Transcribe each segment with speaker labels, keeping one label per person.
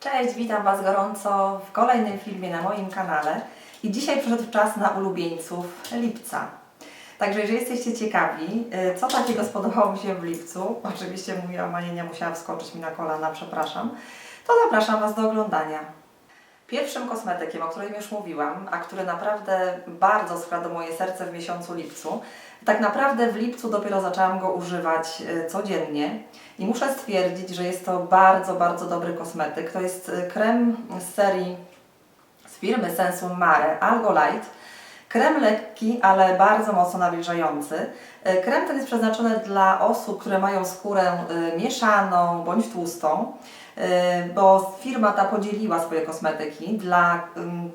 Speaker 1: Cześć, witam Was gorąco w kolejnym filmie na moim kanale. I dzisiaj przyszedł czas na ulubieńców lipca. Także jeżeli jesteście ciekawi, y, co takiego spodobało mi się w lipcu, oczywiście Mania, nie musiała wskoczyć mi na kolana, przepraszam, to zapraszam Was do oglądania. Pierwszym kosmetykiem, o którym już mówiłam, a który naprawdę bardzo skradł moje serce w miesiącu lipcu, tak naprawdę w lipcu dopiero zaczęłam go używać y, codziennie i muszę stwierdzić, że jest to bardzo, bardzo dobry kosmetyk. To jest y, krem z serii z firmy Sensum Mare Algo Light. Krem lekki, ale bardzo mocno nawilżający. Y, Krem ten jest przeznaczony dla osób, które mają skórę mieszaną bądź tłustą, bo firma ta podzieliła swoje kosmetyki dla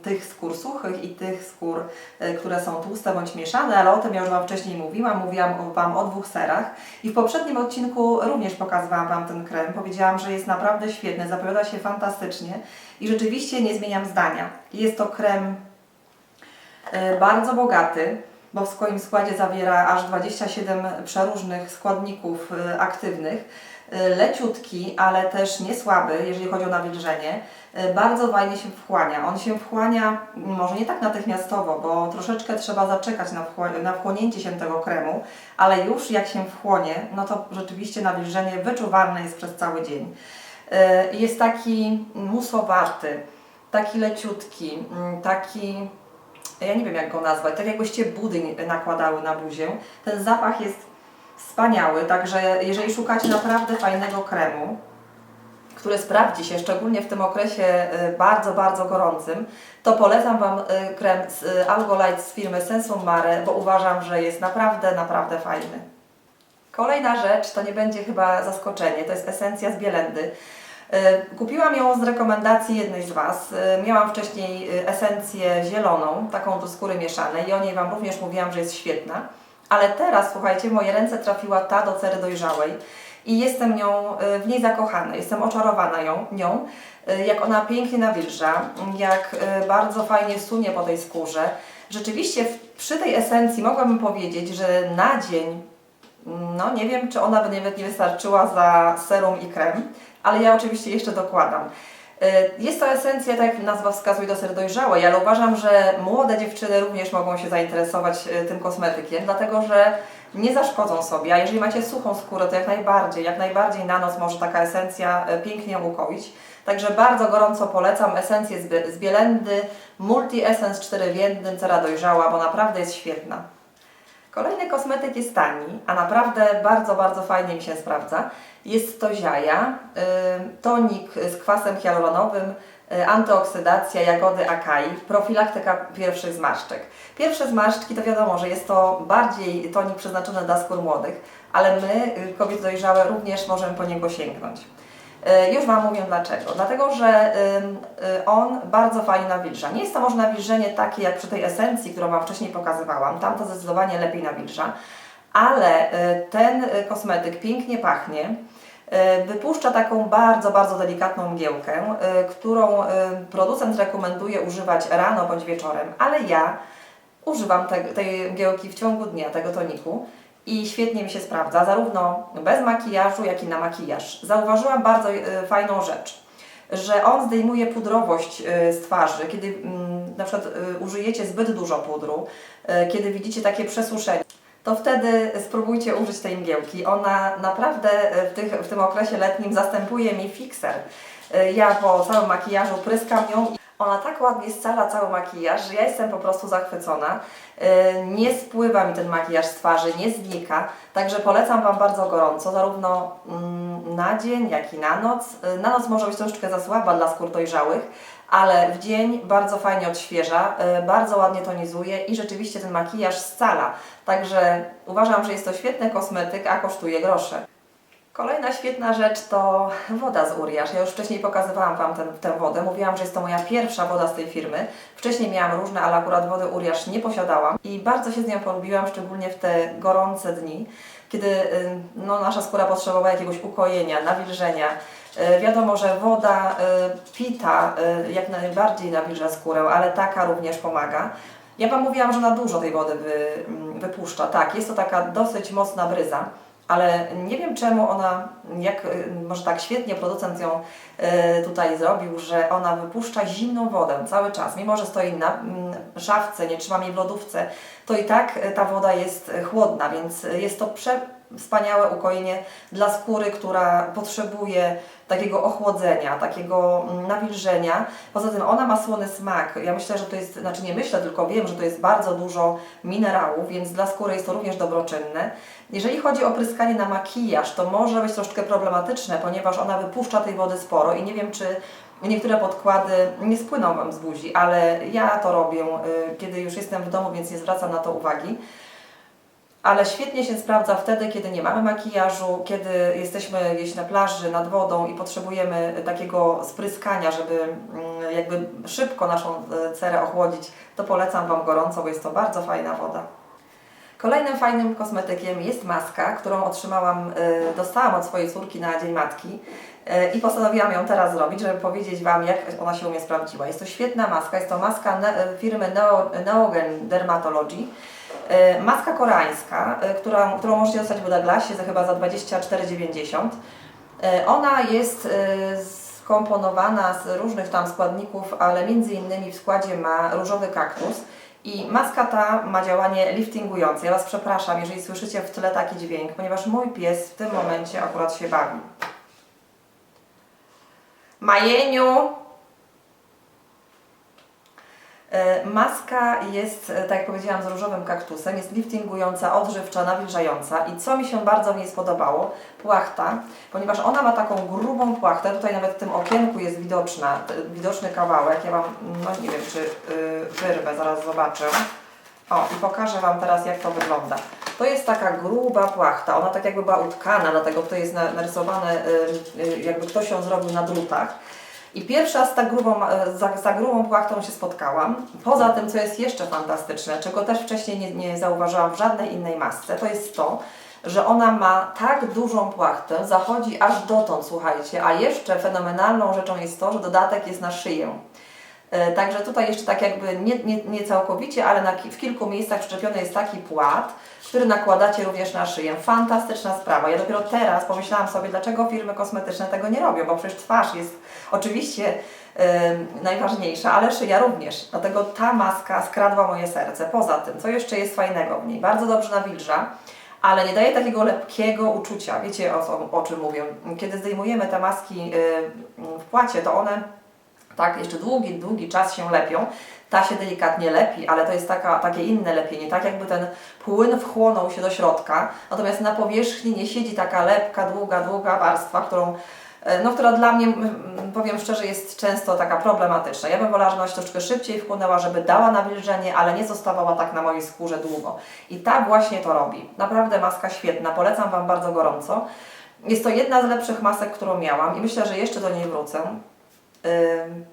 Speaker 1: tych skór suchych i tych skór, y, które są tłuste bądź mieszane, ale o tym ja już Wam wcześniej mówiłam. Mówiłam Wam o dwóch serach i w poprzednim odcinku również pokazywałam Wam ten krem. Powiedziałam, że jest naprawdę świetny, zapowiada się fantastycznie i rzeczywiście nie zmieniam zdania. Jest to krem E, bardzo bogaty, bo w swoim składzie zawiera aż 27 przeróżnych składników e, aktywnych. E, Leciutki, ale też nie słaby, jeżeli chodzi o nawilżenie. E, Bardzo fajnie się wchłania. On się wchłania m, może nie tak natychmiastowo, bo troszeczkę trzeba zaczekać na, wchła- na wchłonięcie się tego kremu, ale już jak się wchłonie, no to rzeczywiście nawilżenie wyczuwalne jest przez cały dzień. E, Jest taki musowaty, taki leciutki, m, taki ja nie wiem jak go nazwać, tak jakbyście budyń nakładały na buzię. Ten zapach jest wspaniały, także jeżeli szukacie naprawdę fajnego kremu, który sprawdzi się, szczególnie w tym okresie y, bardzo, bardzo gorącym, to polecam Wam y, krem z y, Algo Light z firmy Sensum Mare, bo uważam, że jest naprawdę, naprawdę fajny. Kolejna rzecz, to nie będzie chyba zaskoczenie, to jest esencja z Bielendy. Kupiłam ją z rekomendacji jednej z Was. Miałam wcześniej esencję zieloną, taką do skóry mieszanej i o niej Wam również mówiłam, że jest świetna. Ale teraz, słuchajcie, moje ręce trafiła ta do cery dojrzałej i jestem nią, y, w niej zakochana, jestem oczarowana ją, nią, y, jak ona pięknie nawilża, jak y, bardzo fajnie sunie po tej skórze. Rzeczywiście przy tej esencji mogłabym powiedzieć, że na dzień no nie wiem, czy ona by nawet nie wystarczyła za serum i krem, ale ja oczywiście jeszcze dokładam. Y, Jest to esencja, tak jak nazwa wskazuje, do ser dojrzałej, ale uważam, że młode dziewczyny również mogą się zainteresować y, tym kosmetykiem, dlatego że nie zaszkodzą sobie, a jeżeli macie suchą skórę, to jak najbardziej, jak najbardziej na noc może taka esencja y, pięknie ukoić. Także bardzo gorąco polecam esencję z, Bie- z Bielendy, Multi Essence 4 w jednym, cera dojrzała, bo naprawdę jest świetna. Kolejny kosmetyk jest tani, a naprawdę bardzo, bardzo fajnie mi się sprawdza. Jest to Ziaja, y, tonik z kwasem hialuronowym, y, antyoksydacja jagody akai, profilaktyka pierwszych zmarszczek. Pierwsze zmarszczki to wiadomo, że jest to bardziej tonik przeznaczony dla skór młodych, ale my, y, kobiety dojrzałe, również możemy po niego sięgnąć. Y, Już Wam mówię dlaczego. Dlatego, że y, on bardzo fajnie nawilża. Nie jest to może nawilżenie takie jak przy tej esencji, którą Wam wcześniej pokazywałam. Tam to zdecydowanie lepiej nawilża. Ale y, ten kosmetyk pięknie pachnie. Wypuszcza taką bardzo, bardzo delikatną mgiełkę, którą producent rekomenduje używać rano bądź wieczorem, ale ja używam te, tej mgiełki w ciągu dnia, tego toniku i świetnie mi się sprawdza, zarówno bez makijażu, jak i na makijaż. Zauważyłam bardzo y, fajną rzecz, że on zdejmuje pudrowość y, z twarzy, kiedy mm, na przykład y, użyjecie zbyt dużo pudru, kiedy widzicie takie przesuszenie. To wtedy spróbujcie użyć tej mgiełki. Ona naprawdę w, tych, w tym okresie letnim zastępuje mi fixer. Ja po całym makijażu pryskam ją ona tak ładnie scala cały makijaż, że ja jestem po prostu zachwycona. Yy, Nie spływa mi ten makijaż z twarzy, nie znika, także polecam Wam bardzo gorąco, zarówno mm, na dzień, jak i na noc. Yy, Na noc może być troszeczkę za słaba dla skór dojrzałych, ale w dzień bardzo fajnie odświeża, yy, bardzo ładnie tonizuje i rzeczywiście ten makijaż scala. Także uważam, że jest to świetny kosmetyk, a kosztuje grosze. Kolejna świetna rzecz to woda z Uriasz. Ja już wcześniej pokazywałam Wam ten, tę wodę. Mówiłam, że jest to moja pierwsza woda z tej firmy. Wcześniej miałam różne, ale akurat wody Uriasz nie posiadałam i bardzo się z nią polubiłam, szczególnie w te gorące dni, kiedy y, no, nasza skóra potrzebowała jakiegoś ukojenia, nawilżenia. Y, Wiadomo, że woda y, pita jak najbardziej nawilża skórę, ale taka również pomaga. Ja Wam mówiłam, że na dużo tej wody wy, mm, wypuszcza. Tak, jest to taka dosyć mocna bryza, ale nie wiem czemu ona, jak y, może tak świetnie producent ją y, tutaj zrobił, że ona wypuszcza zimną wodę cały czas. Mimo, że stoi na mm, szafce, nie trzymam jej w lodówce, to i tak ta woda jest chłodna, więc jest to prze wspaniałe ukojenie dla skóry, która potrzebuje takiego ochłodzenia, takiego mm, nawilżenia. Poza tym ona ma słony smak. Ja myślę, że to jest, znaczy nie myślę, tylko wiem, że to jest bardzo dużo minerałów, więc dla skóry jest to również dobroczynne. Jeżeli chodzi o pryskanie na makijaż, to może być troszkę problematyczne, ponieważ ona wypuszcza tej wody sporo i nie wiem, czy niektóre podkłady nie spłyną Wam z buzi, ale ja to robię, y, kiedy już jestem w domu, więc nie zwracam na to uwagi ale świetnie się sprawdza wtedy, kiedy nie mamy makijażu, kiedy jesteśmy gdzieś na plaży, nad wodą i potrzebujemy takiego spryskania, żeby mm, jakby szybko naszą e, cerę ochłodzić, to polecam Wam gorąco, bo jest to bardzo fajna woda. Kolejnym fajnym kosmetykiem jest maska, którą otrzymałam, e, dostałam od swojej córki na Dzień Matki e, i postanowiłam ją teraz zrobić, żeby powiedzieć Wam, jak ona się u mnie sprawdziła. Jest to świetna maska, jest to maska ne- firmy Neo, Neogen Dermatology. Maska koreańska, e, którą, możecie dostać w Douglasie za chyba za 24,90. E, Ona jest skomponowana z różnych tam składników, ale między innymi w składzie ma różowy kaktus. I maska ta ma działanie liftingujące. Ja Was przepraszam, jeżeli słyszycie w tle taki dźwięk, ponieważ mój pies w tym momencie akurat się bawi. Majeniu! E, Maska jest, e, tak jak powiedziałam, z różowym kaktusem, jest liftingująca, odżywcza, nawilżająca i co mi się bardzo w niej spodobało, płachta, ponieważ ona ma taką grubą płachtę, tutaj nawet w tym okienku jest widoczna, t- widoczny kawałek, ja Wam, no nie wiem czy wyrwę, zaraz zobaczę. O, i pokażę Wam teraz jak to wygląda. To jest taka gruba płachta, ona tak jakby była utkana, dlatego to jest na- narysowane, jakby ktoś ją zrobił na drutach. I pierwsza z tak grubą, e, za, za grubą płachtą się spotkałam. Poza tym, co jest jeszcze fantastyczne, czego też wcześniej nie, nie zauważyłam w żadnej innej masce, to jest to, że ona ma tak dużą płachtę, zachodzi aż dotąd, słuchajcie, a jeszcze fenomenalną rzeczą jest to, że dodatek jest na szyję. E, Także tutaj jeszcze tak jakby nie, nie, nie całkowicie, ale na, w kilku miejscach przyczepiony jest taki płat, który nakładacie również na szyję. Fantastyczna sprawa. Ja dopiero teraz pomyślałam sobie, dlaczego firmy kosmetyczne tego nie robią, bo przecież twarz jest oczywiście em, najważniejsza, ale szyja również. Dlatego ta maska skradła moje serce. Poza tym, co jeszcze jest fajnego w niej? Bardzo dobrze nawilża ale nie daje takiego lepkiego uczucia. Wiecie o, o czym mówię? Kiedy zdejmujemy te maski y, w płacie, to one tak jeszcze długi, długi czas się lepią. Ta się delikatnie lepi, ale to jest taka, takie inne lepienie, tak jakby ten płyn wchłonął się do środka, natomiast na powierzchni nie siedzi taka lepka, długa, długa warstwa, którą e, no, która dla mnie, powiem szczerze, jest często taka problematyczna. Ja bym wolała, żeby ona się troszkę szybciej wchłonęła, żeby dała nawilżenie, ale nie zostawała tak na mojej skórze długo. I ta właśnie to robi. Naprawdę maska świetna, polecam Wam bardzo gorąco. Jest to jedna z lepszych masek, którą miałam i myślę, że jeszcze do niej wrócę.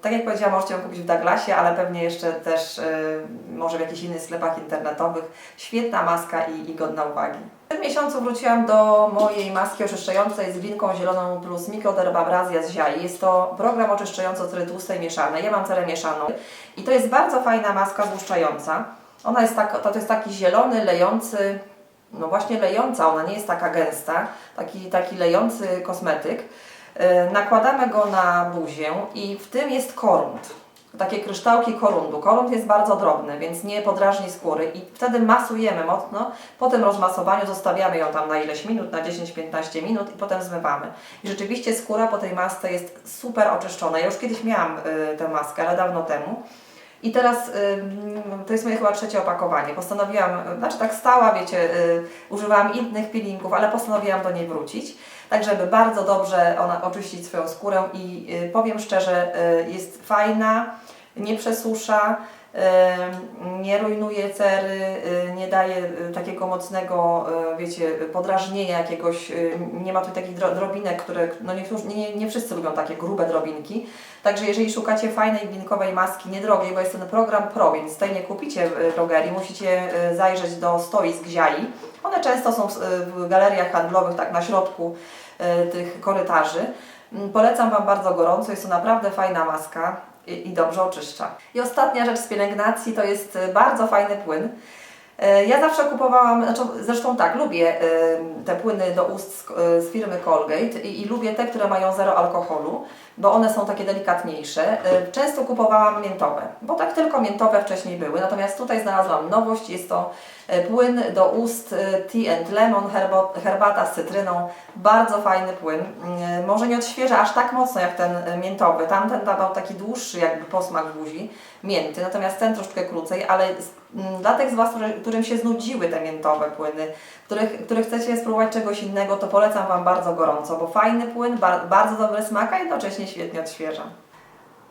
Speaker 1: Tak jak powiedziałam, możecie ją kupić w Douglasie, ale pewnie jeszcze też ym, może w jakichś innych sklepach internetowych. Świetna maska i, i godna uwagi. W tym miesiącu wróciłam do mojej maski oczyszczającej z linką zieloną plus mikrodermabrazja z ziai. Jest to program oczyszczający od cery tłustej mieszanej. Ja mam cerę mieszaną i to jest bardzo fajna maska złuszczająca. Ona jest tak, to, to jest taki zielony, lejący, no właśnie lejąca, ona nie jest taka gęsta, taki, taki lejący kosmetyk. Yy, Nakładamy go na buzię i w tym jest korund. Takie kryształki korundu. Korund jest bardzo drobny, więc nie podrażni skóry i wtedy masujemy mocno. Po tym rozmasowaniu zostawiamy ją tam na ileś minut, na 10-15 minut i potem zmywamy. I rzeczywiście skóra po tej masce jest super oczyszczona. Ja już kiedyś miałam y, tę maskę, ale dawno temu. I teraz to jest moje chyba trzecie opakowanie. Postanowiłam, znaczy tak stała, wiecie, y, używałam innych peelingów, ale postanowiłam do niej wrócić. Tak, żeby bardzo dobrze ona oczyścić swoją skórę i y, powiem szczerze, y, jest fajna, nie przesusza, nie rujnuje cery, y, nie daje y, takiego mocnego, y, wiecie, podrażnienia jakiegoś, nie ma tu takich dro- drobinek, które, no niektórzy, nie, nie wszyscy lubią takie grube drobinki. Także jeżeli szukacie fajnej blinkowej maski, niedrogiej, bo jest ten program Pro, więc tej nie kupicie w drogerii, musicie zajrzeć do stoisk ziai. One często są w, galeriach handlowych, tak na środku tych korytarzy. Mm, Polecam Wam bardzo gorąco, jest to naprawdę fajna maska. I, i dobrze oczyszcza. I ostatnia rzecz z pielęgnacji to jest e, bardzo fajny płyn. E, Ja zawsze kupowałam, znaczy, zresztą tak, lubię e, te płyny do ust z, firmy Colgate i, i lubię te, które mają zero alkoholu, bo one są takie delikatniejsze. Często kupowałam miętowe, bo tak tylko miętowe wcześniej były, natomiast tutaj znalazłam nowość, jest to płyn do ust e, Tea and Lemon, herbata z cytryną, bardzo fajny płyn. Mm, Może nie odświeża aż tak mocno jak ten e, miętowy, tamten dawał taki dłuższy jakby posmak w buzi, mięty, natomiast ten troszkę krócej, ale dla tych z Was, którym się znudziły te miętowe płyny, których, których chcecie spróbować czegoś innego, to polecam Wam bardzo gorąco, bo fajny płyn, bar, bardzo dobry smak, a jednocześnie świetnie odświeża.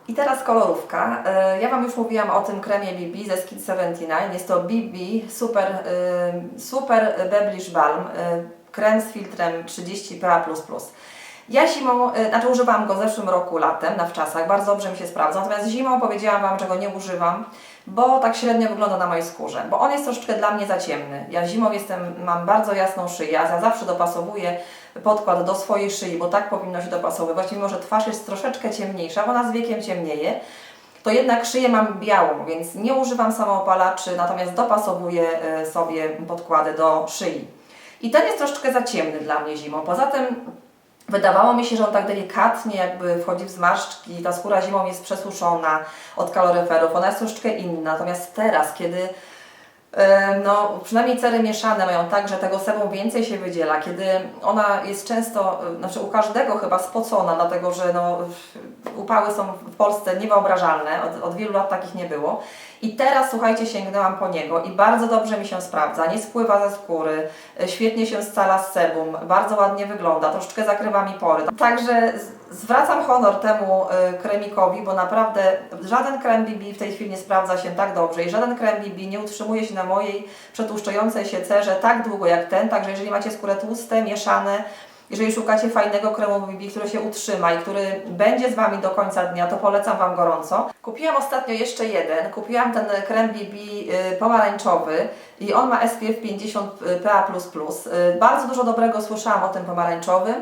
Speaker 1: I teraz kolorówka. E, Ja Wam już mówiłam o tym kremie BB ze Skin 79. Jest to BB Super, e, super Beblish Balm. e, Krem z filtrem 30 PA++. Ja zimą, e, znaczy używałam go w zeszłym roku latem na wczasach, bardzo dobrze mi się sprawdza. Natomiast zimą powiedziałam Wam, że go nie używam, bo tak średnio wygląda na mojej skórze, bo on jest troszeczkę dla mnie za ciemny. Ja zimą jestem, mam bardzo jasną szyję, ja zawsze dopasowuję podkład do swojej szyi, bo tak powinno się dopasowywać, mimo że twarz jest troszeczkę ciemniejsza, bo ona z wiekiem ciemnieje, to jednak szyję mam białą, więc nie używam samoopalaczy, natomiast dopasowuję e, sobie podkłady do szyi. I ten jest troszeczkę za ciemny dla mnie zimą. Poza tym Wydawało mi się, że on tak delikatnie jakby wchodzi w zmarszczki, ta skóra zimą jest przesuszona od kaloryferów, ona jest troszeczkę inna. Natomiast teraz, kiedy no, przynajmniej cery mieszane mają tak, że tego sebum więcej się wydziela, kiedy ona jest często, znaczy u każdego chyba spocona, dlatego że no, upały są w Polsce niewyobrażalne, od, od wielu lat takich nie było. I teraz, słuchajcie, sięgnęłam po niego i bardzo dobrze mi się sprawdza, nie spływa ze skóry, e, świetnie się scala z sebum, bardzo ładnie wygląda, troszeczkę zakrywa mi pory. Także zwracam honor temu e, kremikowi, bo naprawdę żaden krem BB w tej chwili nie sprawdza się tak dobrze i żaden krem BB nie utrzymuje się na mojej przetłuszczającej się cerze tak długo jak ten, także jeżeli macie skórę tłuste, mieszane, jeżeli szukacie fajnego kremu BB, który się utrzyma i który będzie z Wami do końca dnia, to polecam Wam gorąco. Kupiłam ostatnio jeszcze jeden. Kupiłam ten krem BB y, pomarańczowy i on ma SPF 50 PA++. Y, Bardzo dużo dobrego słyszałam o tym pomarańczowym.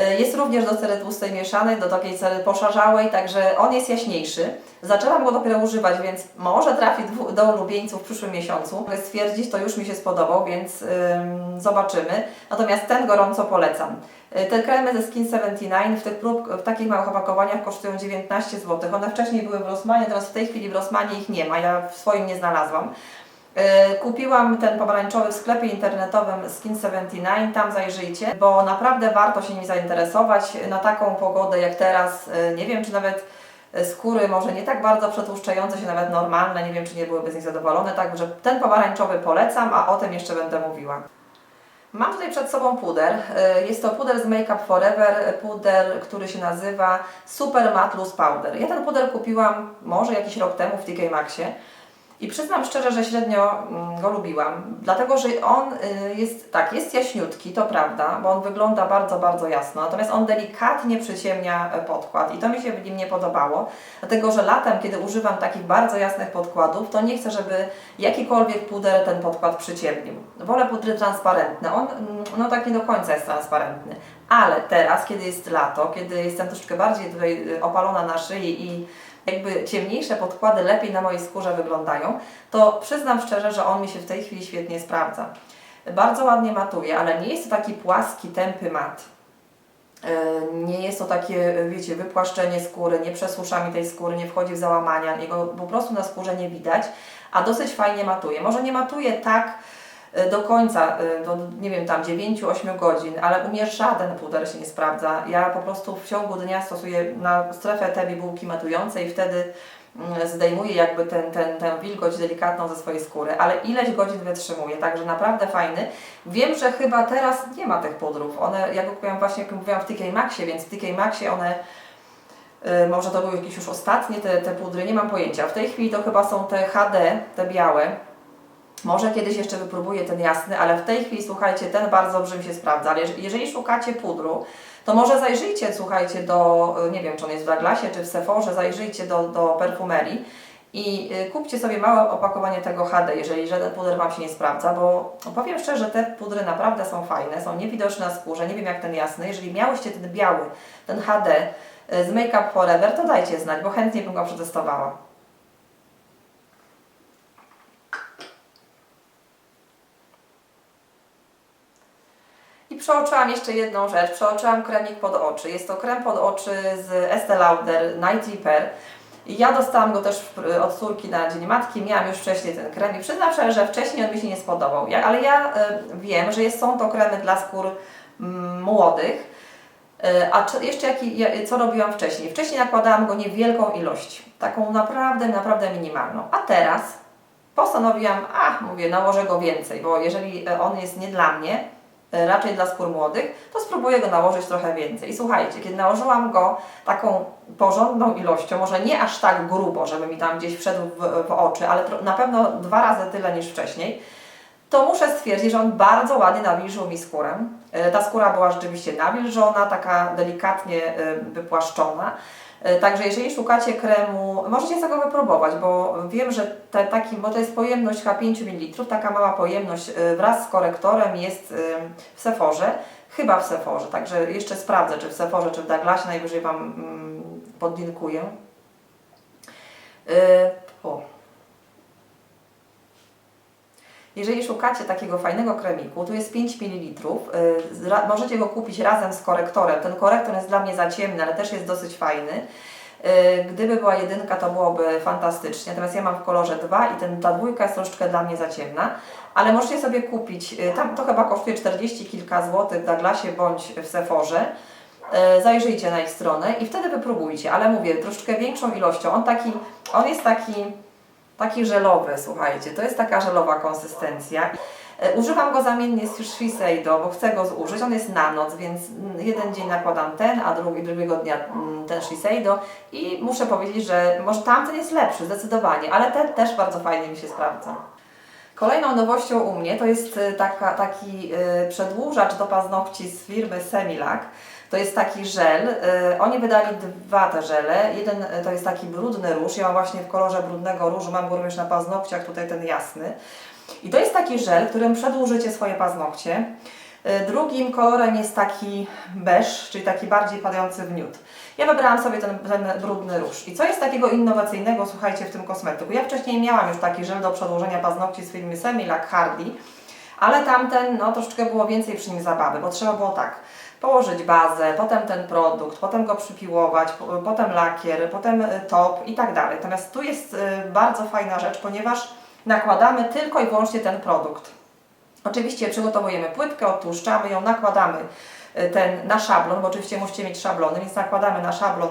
Speaker 1: Y, Jest również do cery tłustej mieszanej, do takiej cery poszarzałej, także on jest jaśniejszy. Zaczęłam go dopiero używać, więc może trafi do ulubieńców w przyszłym miesiącu. Mogę stwierdzić, to już mi się spodobał, więc ym, zobaczymy. Natomiast ten gorąco polecam. Y, Te kremy ze Skin 79 w, tych prób, w takich małych opakowaniach kosztują 19 zł. One wcześniej były w Rossmanie, teraz w tej chwili w Rossmanie ich nie ma, ja w swoim nie znalazłam. Y, Kupiłam ten pomarańczowy w sklepie internetowym Skin 79, tam zajrzyjcie, bo naprawdę warto się nim zainteresować na taką pogodę jak teraz. Y, Nie wiem, czy nawet y, skóry może nie tak bardzo przetłuszczające się, nawet normalne, nie wiem, czy nie byłyby z nich zadowolone, także ten pomarańczowy polecam, a o tym jeszcze będę mówiła. Mam tutaj przed sobą puder. Jest to puder z Make Up Forever, puder, który się nazywa Super Matte Loose Powder. Ja ten puder kupiłam może jakiś rok temu w TK Maxie i przyznam szczerze, że średnio mm, go lubiłam, dlatego że on y, jest tak, jest jaśniutki, to prawda, bo on wygląda bardzo, bardzo jasno, natomiast on delikatnie przyciemnia e, podkład i to mi się w nim nie podobało, dlatego że latem, kiedy używam takich bardzo jasnych podkładów, to nie chcę, żeby jakikolwiek puder ten podkład przyciemnił. Wolę pudry transparentne, on mm, no tak nie do końca jest transparentny, ale teraz, kiedy jest lato, kiedy jestem troszeczkę bardziej tutaj y, opalona na szyi i jakby ciemniejsze podkłady lepiej na mojej skórze wyglądają, to przyznam szczerze, że on mi się w tej chwili świetnie sprawdza. Bardzo ładnie matuje, ale nie jest to taki płaski, tępy mat. Yy, Nie jest to takie, wiecie, wypłaszczenie skóry, nie przesusza mi tej skóry, nie wchodzi w załamania, jego po prostu na skórze nie widać, a dosyć fajnie matuje. Może nie matuje tak do końca, y, do, nie wiem, tam 9-8 godzin, ale u mnie żaden puder się nie sprawdza. Ja po prostu w ciągu dnia stosuję na strefę te bibułki matujące i wtedy mm, zdejmuję jakby ten, ten, tę wilgoć delikatną ze swojej skóry, ale ileś godzin wytrzymuję, także naprawdę fajny. Wiem, że chyba teraz nie ma tych pudrów. One, ja kupiłam właśnie, jak mówiłam, w TK Maxie, więc w TK Maxie one y, może to były jakieś już ostatnie te, te pudry, nie mam pojęcia. W tej chwili to chyba są te HD, te białe. Może kiedyś jeszcze wypróbuję ten jasny, ale w tej chwili, słuchajcie, ten bardzo dobrze mi się sprawdza. Ale jeż- jeżeli szukacie pudru, to może zajrzyjcie, słuchajcie, do, y, nie wiem, czy on jest w Douglasie, czy w Sephorze, zajrzyjcie do, do perfumerii i y, kupcie sobie małe opakowanie tego HD, jeżeli żaden puder Wam się nie sprawdza, bo powiem szczerze, te pudry naprawdę są fajne, są niewidoczne na skórze, nie wiem jak ten jasny. Jeżeli miałyście ten biały, ten HD, y, z Make Up Forever, to dajcie znać, bo chętnie bym go przetestowała. Przeoczyłam jeszcze jedną rzecz. Przeoczyłam kremik pod oczy. Jest to krem pod oczy z Estee Lauder Night Repair. Ja dostałam go też od córki na Dzień Matki. Miałam już wcześniej ten krem i przyznam szczerze, że wcześniej on mi się nie spodobał. Ale ja e, wiem, że są to kremy dla skór młodych. E, A jeszcze jaki, ja, co robiłam wcześniej? Wcześniej nakładałam go niewielką ilość. Taką naprawdę, naprawdę minimalną. A teraz postanowiłam, a mówię, nałożę go więcej, bo jeżeli e, on jest nie dla mnie, raczej dla skór młodych, to spróbuję go nałożyć trochę więcej. I słuchajcie, kiedy nałożyłam go taką porządną ilością, może nie aż tak grubo, żeby mi tam gdzieś wszedł w, w oczy, ale na pewno dwa razy tyle niż wcześniej, to muszę stwierdzić, że on bardzo ładnie nawilżył mi skórę. E, Ta skóra była rzeczywiście nawilżona, taka delikatnie e, wypłaszczona. E, Także jeżeli szukacie kremu, możecie tego wypróbować, bo wiem, że te, taki, bo to jest pojemność chyba 5 ml, taka mała pojemność e, wraz z korektorem jest e, w Sephorze, chyba w Sephorze, także jeszcze sprawdzę, czy w Sephorze, czy w Douglasie, najwyżej Wam mm, podlinkuję. O. Jeżeli szukacie takiego fajnego kremiku, tu jest 5 ml. y, Możecie go kupić razem z korektorem. Ten korektor jest dla mnie za ciemny, ale też jest dosyć fajny. Y, Gdyby była jedynka, to byłoby fantastycznie. Natomiast ja mam w kolorze 2 i ten, ta dwójka jest troszeczkę dla mnie za ciemna. Ale możecie sobie kupić, y, tam to chyba kosztuje 40 kilka złotych w Douglasie bądź w Sephorze. Y, Zajrzyjcie na ich stronę i wtedy wypróbujcie. Ale mówię, troszeczkę większą ilością. On taki, on jest taki taki żelowy, słuchajcie, to jest taka żelowa konsystencja. E, Używam go zamiennie z Shiseido, bo chcę go zużyć. On jest na noc, więc mm, jeden dzień nakładam ten, a drugi, drugiego dnia mm, ten Shiseido i muszę powiedzieć, że może tamten jest lepszy, zdecydowanie, ale ten też bardzo fajnie mi się sprawdza. Kolejną nowością u mnie to jest y, taka, taki y, przedłużacz do paznokci z firmy Semilac. To jest taki żel. y, Oni wydali dwa te żele. Jeden to jest taki brudny róż. Ja mam właśnie w kolorze brudnego różu, mam go również na paznokciach, tutaj ten jasny. I to jest taki żel, którym przedłużycie swoje paznokcie. Y, Drugim kolorem jest taki beż, czyli taki bardziej padający w nude. Ja wybrałam sobie ten, ten brudny róż. I co jest takiego innowacyjnego, słuchajcie, w tym kosmetyku? Ja wcześniej miałam już taki żel do przedłużenia paznokci z firmy Semilac Hardy, ale tamten, no troszeczkę było więcej przy nim zabawy, bo trzeba było tak, położyć bazę, potem ten produkt, potem go przypiłować, po- potem lakier, potem y, top i tak dalej. Natomiast tu jest y, bardzo fajna rzecz, ponieważ nakładamy tylko i wyłącznie ten produkt. Oczywiście przygotowujemy płytkę, odtłuszczamy ją, nakładamy y, ten na szablon, bo oczywiście musicie mieć szablony, więc nakładamy na szablon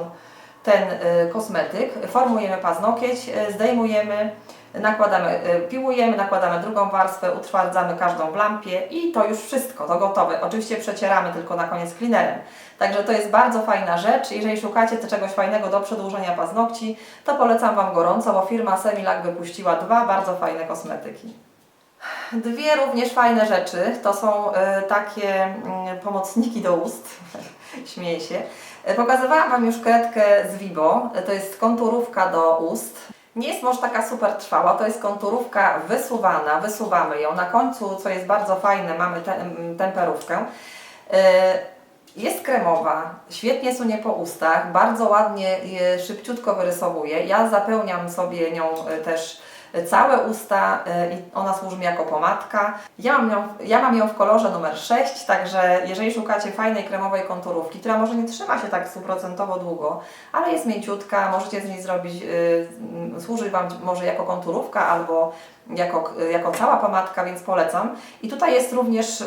Speaker 1: ten y, kosmetyk, formujemy paznokieć, y, zdejmujemy, nakładamy, piłujemy, nakładamy drugą warstwę, utwardzamy każdą w lampie i to już wszystko, to gotowe. Oczywiście przecieramy tylko na koniec cleanerem. Także to jest bardzo fajna rzecz. Jeżeli szukacie czegoś fajnego do przedłużenia paznokci, to polecam Wam gorąco, bo firma Semilac wypuściła dwa bardzo fajne kosmetyki. Dwie również fajne rzeczy to są e, takie mm, pomocniki do ust. Śmieję się. E, Pokazywałam Wam już kredkę z Vibo. E, To jest konturówka do ust. Nie jest może taka super trwała, to jest konturówka wysuwana, wysuwamy ją. Na końcu, co jest bardzo fajne, mamy te, mm, temperówkę. Jest kremowa, świetnie sunie po ustach, bardzo ładnie je szybciutko wyrysowuje. Ja zapełniam sobie nią też całe usta e, i ona służy mi jako pomadka. Ja mam, ją, ja mam ją w kolorze numer 6, także jeżeli szukacie fajnej kremowej konturówki, która może nie trzyma się tak stuprocentowo długo, ale jest mięciutka, możecie z niej zrobić, y, mm, służy Wam może jako konturówka albo jako, jako cała pomadka, więc polecam. I tutaj jest również y,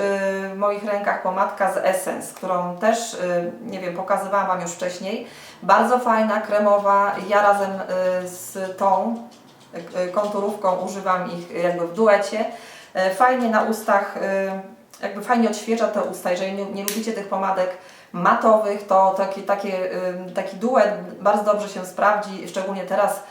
Speaker 1: w moich rękach pomadka z Essence, którą też, nie wiem, pokazywałam Wam już wcześniej. Bardzo fajna, kremowa. Ja razem z tą konturówką używam ich jakby w duecie. Y, Fajnie na ustach, y, jakby fajnie odświeża te usta. Jeżeli nie, nie lubicie tych pomadek matowych, to taki, takie, taki duet bardzo dobrze się sprawdzi, szczególnie teraz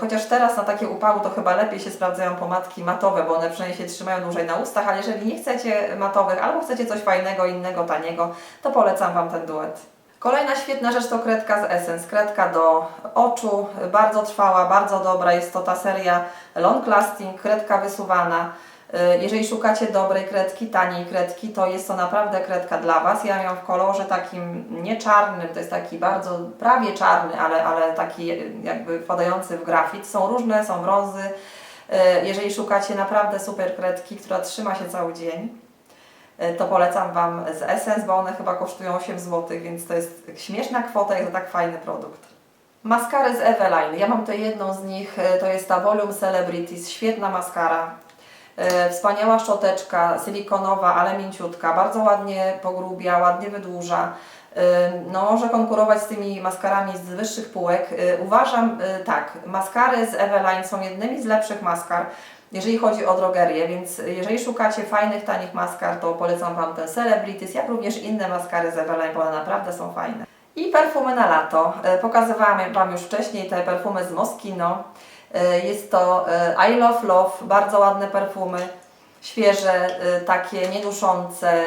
Speaker 1: Chociaż teraz na takie upały to chyba lepiej się sprawdzają pomadki matowe, bo one przynajmniej się trzymają dłużej na ustach, ale jeżeli nie chcecie matowych albo chcecie coś fajnego, innego, taniego, to polecam Wam ten duet. Kolejna świetna rzecz to kredka z Essence, kredka do oczu, bardzo trwała, bardzo dobra, jest to ta seria Long Lasting, kredka wysuwana. Y, Jeżeli szukacie dobrej kredki, taniej kredki, to jest to naprawdę kredka dla Was. Ja ją w kolorze takim nie czarnym, to jest taki bardzo prawie czarny, ale, ale taki jakby wpadający w grafit. Są różne, są brązy. Y, Jeżeli szukacie naprawdę super kredki, która trzyma się cały dzień, to polecam Wam z Essence, bo one chyba kosztują 8 zł, więc to jest śmieszna kwota jak za tak fajny produkt. Maskary z Eveline. Ja mam tutaj jedną z nich, y, to jest ta Volume Celebrities, świetna maskara. E, Wspaniała szczoteczka, silikonowa, ale mięciutka, bardzo ładnie pogrubia, ładnie wydłuża. E, No, może konkurować z tymi maskarami z wyższych półek. E, Uważam e, tak, maskary z Eveline są jednymi z lepszych maskar, jeżeli chodzi o drogerię, więc jeżeli szukacie fajnych, tanich maskar, to polecam Wam ten Celebrities, jak również inne maskary z Eveline, bo one naprawdę są fajne. I perfumy na lato. E, Pokazywałam Wam już wcześniej te perfumy z Moschino. E, Jest to e, I Love Love, bardzo ładne perfumy, świeże, takie nieduszące,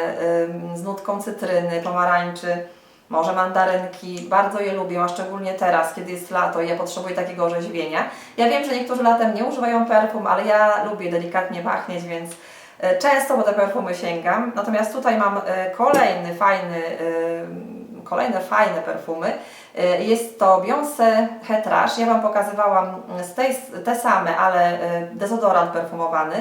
Speaker 1: z nutką cytryny, pomarańczy, może mandarynki. Bardzo je lubię, a szczególnie teraz, kiedy jest lato i ja potrzebuję takiego orzeźwienia. Ja wiem, że niektórzy latem nie używają perfum, ale ja lubię delikatnie pachnieć, więc e, często po te perfumy sięgam. Natomiast tutaj mam e, kolejny fajny, e, kolejne fajne perfumy. Jest to Beyoncé Head Rush. Ja Wam pokazywałam z tej, te same, ale dezodorant perfumowany.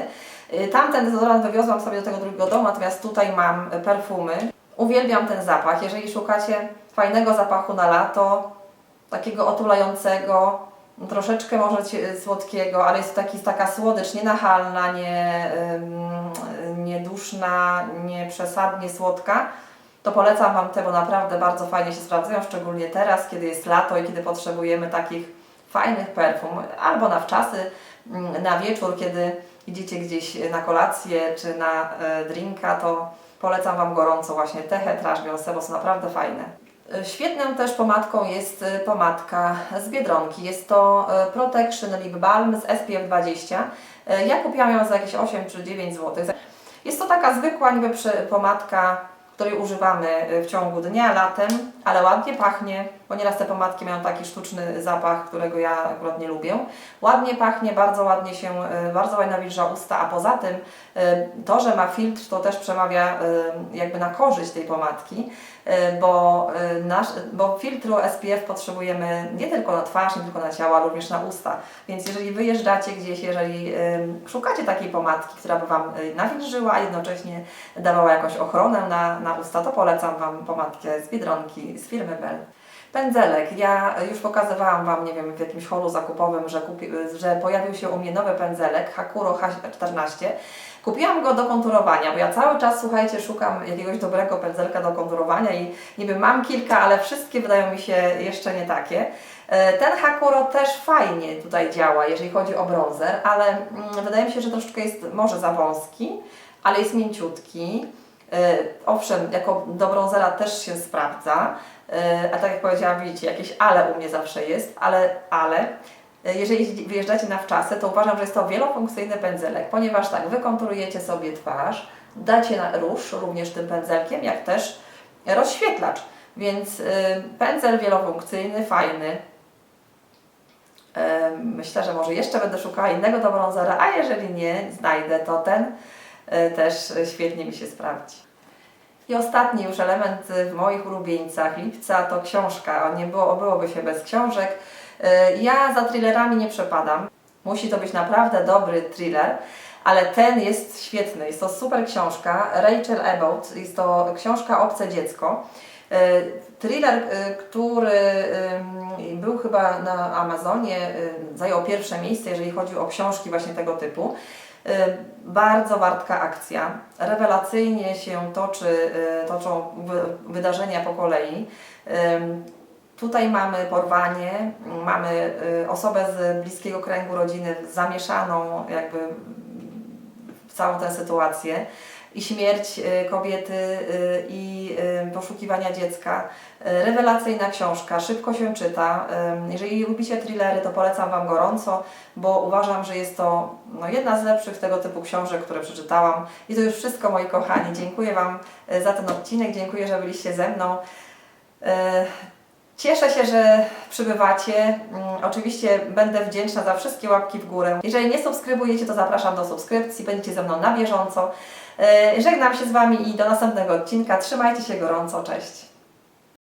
Speaker 1: Tamten dezodorant wywiozłam sobie do tego drugiego domu, natomiast tutaj mam perfumy. Uwielbiam ten zapach. Jeżeli szukacie fajnego zapachu na lato, takiego otulającego, troszeczkę może słodkiego, ale jest taki, taka słodycz nienachalna, nie, ym, nieduszna, nie przesadnie słodka, to polecam Wam te, bo naprawdę bardzo fajnie się sprawdzają, szczególnie teraz, kiedy jest lato i kiedy potrzebujemy takich fajnych perfum, albo na wczasy, mm, na wieczór, kiedy idziecie gdzieś na kolację czy na e, drinka, to polecam Wam gorąco właśnie te Hetraż Beyoncé, bo są naprawdę fajne. E, Świetną też pomadką jest e, pomadka z Biedronki. Jest to e, Protection Lip Balm z SPF 20. E, Ja kupiłam ją za jakieś 8 czy 9 zł. Jest to taka zwykła niby pomadka, której używamy e, w ciągu dnia, latem, ale ładnie pachnie, bo nieraz te pomadki mają taki sztuczny zapach, którego ja akurat nie lubię. Ładnie pachnie, bardzo ładnie się, e, bardzo ładnie nawilża usta, a poza tym e, to, że ma filtr, to też przemawia e, jakby na korzyść tej pomadki, bo, nasz, bo filtru SPF potrzebujemy nie tylko na twarz, nie tylko na ciało, ale również na usta. Więc jeżeli wyjeżdżacie gdzieś, jeżeli szukacie takiej pomadki, która by Wam nawilżyła, a jednocześnie dawała jakąś ochronę na, na usta, to polecam Wam pomadkę z Biedronki, z firmy Bell. Pędzelek. Ja już pokazywałam Wam, nie wiem, w jakimś holu zakupowym, że, kupi, że pojawił się u mnie nowy pędzelek Hakuro H14. Kupiłam go do konturowania, bo ja cały czas, słuchajcie, szukam jakiegoś dobrego pędzelka do konturowania i niby mam kilka, ale wszystkie wydają mi się jeszcze nie takie. E, Ten Hakuro też fajnie tutaj działa, jeżeli chodzi o bronzer, ale mm, wydaje mi się, że troszeczkę jest może za wąski, ale jest mięciutki. E, Owszem, jako do bronzera też się sprawdza, e, a tak jak powiedziałam, widzicie, jakieś ale u mnie zawsze jest, ale, ale e, jeżeli wyjeżdżacie na wczasy, to uważam, że jest to wielofunkcyjny pędzelek, ponieważ tak, wykonturujecie sobie twarz, dacie na róż również tym pędzelkiem, jak też rozświetlacz, więc pędzel wielofunkcyjny, fajny. Myślę, że może jeszcze będę szukała innego do bronzera, a jeżeli nie znajdę, to ten też świetnie mi się sprawdzi. I ostatni już element w moich ulubieńcach lipca to książka. Nie było, byłoby się bez książek. E, Ja za thrillerami nie przepadam. Musi to być naprawdę dobry thriller, ale ten jest świetny. Jest to super książka. Rachel Abbott. Jest to książka Obce dziecko. E, Thriller, e, który był chyba na Amazonie, zajął pierwsze miejsce, jeżeli chodzi o książki właśnie tego typu. Y, Bardzo wartka akcja. Rewelacyjnie się toczy, y, toczą wy- wydarzenia po kolei. Ym, Tutaj mamy porwanie, mamy y, osobę z bliskiego kręgu rodziny zamieszaną jakby w całą tę sytuację i śmierć y, kobiety y, i y, poszukiwania dziecka. Rewelacyjna książka, szybko się czyta. Jeżeli lubicie thrillery, to polecam Wam gorąco, bo uważam, że jest to no, jedna z lepszych tego typu książek, które przeczytałam. I to już wszystko, moi kochani. Dziękuję Wam za ten odcinek, dziękuję, że byliście ze mną. Cieszę się, że przybywacie. Mm, Oczywiście będę wdzięczna za wszystkie łapki w górę. Jeżeli nie subskrybujecie, to zapraszam do subskrypcji. Będziecie ze mną na bieżąco. E, Żegnam się z Wami i do następnego odcinka. Trzymajcie się gorąco. Cześć.